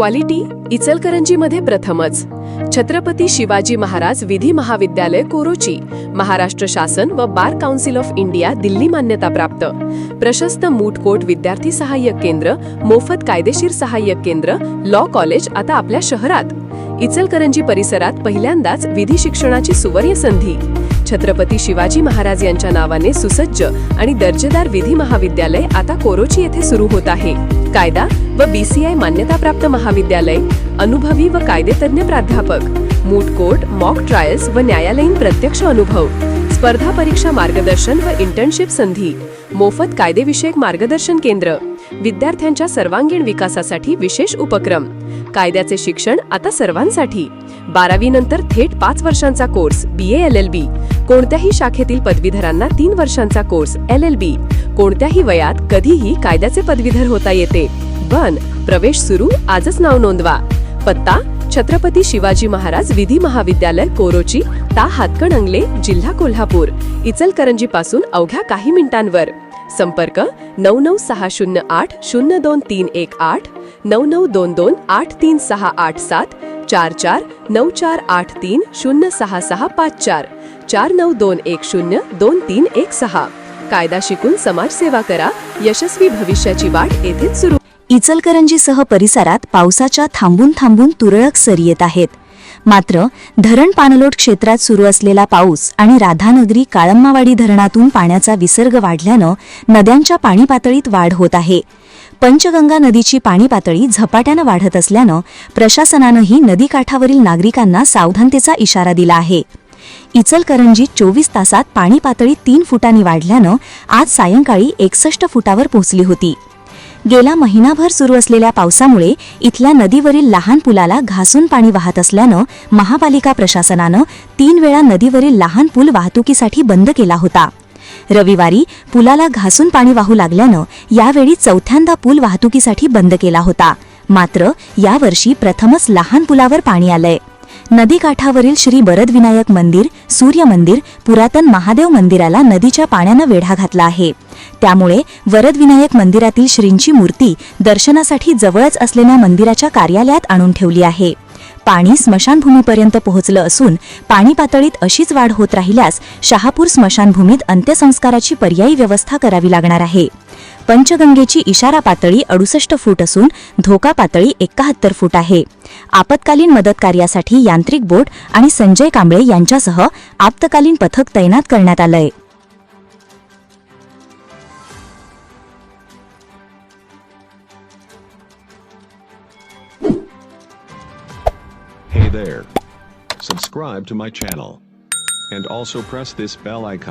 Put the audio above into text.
Quality इचलकरंजीमध्ये प्रथमच. छत्रपती शिवाजी महाराज विधी महाविद्यालय कोरोची महाराष्ट्र शासन व bar council of India Delhi मान्यता प्राप्त प्रशस्त मूठकोट विद्यार्थी सहाय्यक केंद्र मोफत कायदेशीर सहाय्यक केंद्र लॉ कॉलेज आता आपल्या शहरात. इचलकरंजी परिसरात पहिल्यांदाच विधी शिक्षणाची सुवर्ण संधी. छत्रपती शिवाजी महाराज यांच्या नावाने सुसज्ज आणि दर्जेदार विधी महाविद्यालय आता कोरोची येथे सुरू होत आहे. कायदा व बीसीआय मान्यताप्राप्त महाविद्यालय अनुभवी व कायदेतज्ञ प्राध्यापक मूट कोर्ट मॉक ट्रायल्स व न्यायालयीन प्रत्यक्ष अनुभव स्पर्धा परीक्षा मार्गदर्शन व इंटर्नशिप संधी मोफत कायदेविषयक मार्गदर्शन केंद्र विद्यार्थ्यांच्या सर्वांगीण विकासासाठी विशेष उपक्रम कायद्याचे शिक्षण आता सर्वांसाठी. बारावी नंतर थेट पाच वर्षांचा course B L L B कोणत्याही शाखेतील पदवीधरांना तीन वर्षांचा कोर्स एल एल बी कोणत्याही वयात कधीही कायद्याचे पदवीधर होता येते. बन प्रवेश सुरू आजच नाव नोंदवा. पत्ता छत्रपती शिवाजी महाराज विधी महाविद्यालय कोरोची ता हातकणंगले जिल्हा कोल्हापूर. इचलकरंजी पासून अवघ्या काही मिनिटांवर. संपर्क नऊ नऊ सहा शून्य आठ शून्य दोन तीन एक आठ नऊ नऊ दोन दोन आठ तीन सहा आठ सात चार चार नऊ चार आठ तीन शून्य सहा सहा पाच चार चार नऊ दोन एक शून्य दोन तीन एक सहा. कायदा शिकून समाजसेवा करा. यशस्वी भविष्याची वाट येथेच सुरू इचलकरंजीसह परिसरात पावसाच्या थांबून थांबून तुरळक सरी येत आहेत. मात्र धरण पाणलोट क्षेत्रात सुरू असलेला पाऊस आणि राधानगरी काळम्मावाडी धरणातून पाण्याचा विसर्ग वाढल्यानं नद्यांच्या पाणी पातळीत वाढ होत आहे. पंचगंगा नदीची पाणी पातळी झपाट्यानं वाढत असल्यानं प्रशासनानंही नदीकाठावरील नागरिकांना सावधानतेचा इशारा दिला आहे. इचलकरंजी चोवीस तासात पाणी पातळी तीन फुटांनी वाढल्यानं आज सायंकाळी एकसष्ट फुटावर पोहोचली होती. गेला महिनाभर सुरू असलेल्या पावसामुळे इथल्या नदीवरील लहान पुलाला घासून पाणी वाहत असल्यानं महापालिका प्रशासनानं तीन वेळा नदीवरील लहान पूल वाहतुकीसाठी बंद केला होता. रविवारी पुलाला घासून पाणी वाहू लागल्यानं यावेळी चौथ्यांदा पूल वाहतुकीसाठी बंद केला होता. मात्र यावर्षी प्रथमच लहान पुलावर पाणी आलंय. नदीकाठावरील श्री बरदविनायक मंदिर सूर्य मंदिर पुरातन महादेव मंदिराला नदीच्या पाण्यानं वेढा घातला आहे. त्यामुळे वरदविनायक मंदिरातील श्रींची मूर्ती दर्शनासाठी जवळच असलेल्या मंदिराच्या कार्यालयात आणून ठेवली आहे. पाणी स्मशानभूमीपर्यंत पोहोचलं असून पाणी पातळीत अशीच वाढ होत राहिल्यास शहापूर स्मशानभूमीत अंत्यसंस्काराची पर्यायी व्यवस्था करावी लागणार आहे. पंचगंगेची इशारा पातळी अडुसष्ट फूट असून धोका पातळी एकाहत्तर फूट आहे आपत्कालीन मदत कार्यासाठी यांत्रिक बोट आणि संजय कांबळे यांच्यासह आपत्कालीन पथक तैनात करण्यात आलंय Hey there. Subscribe to my channel. And also press this bell icon.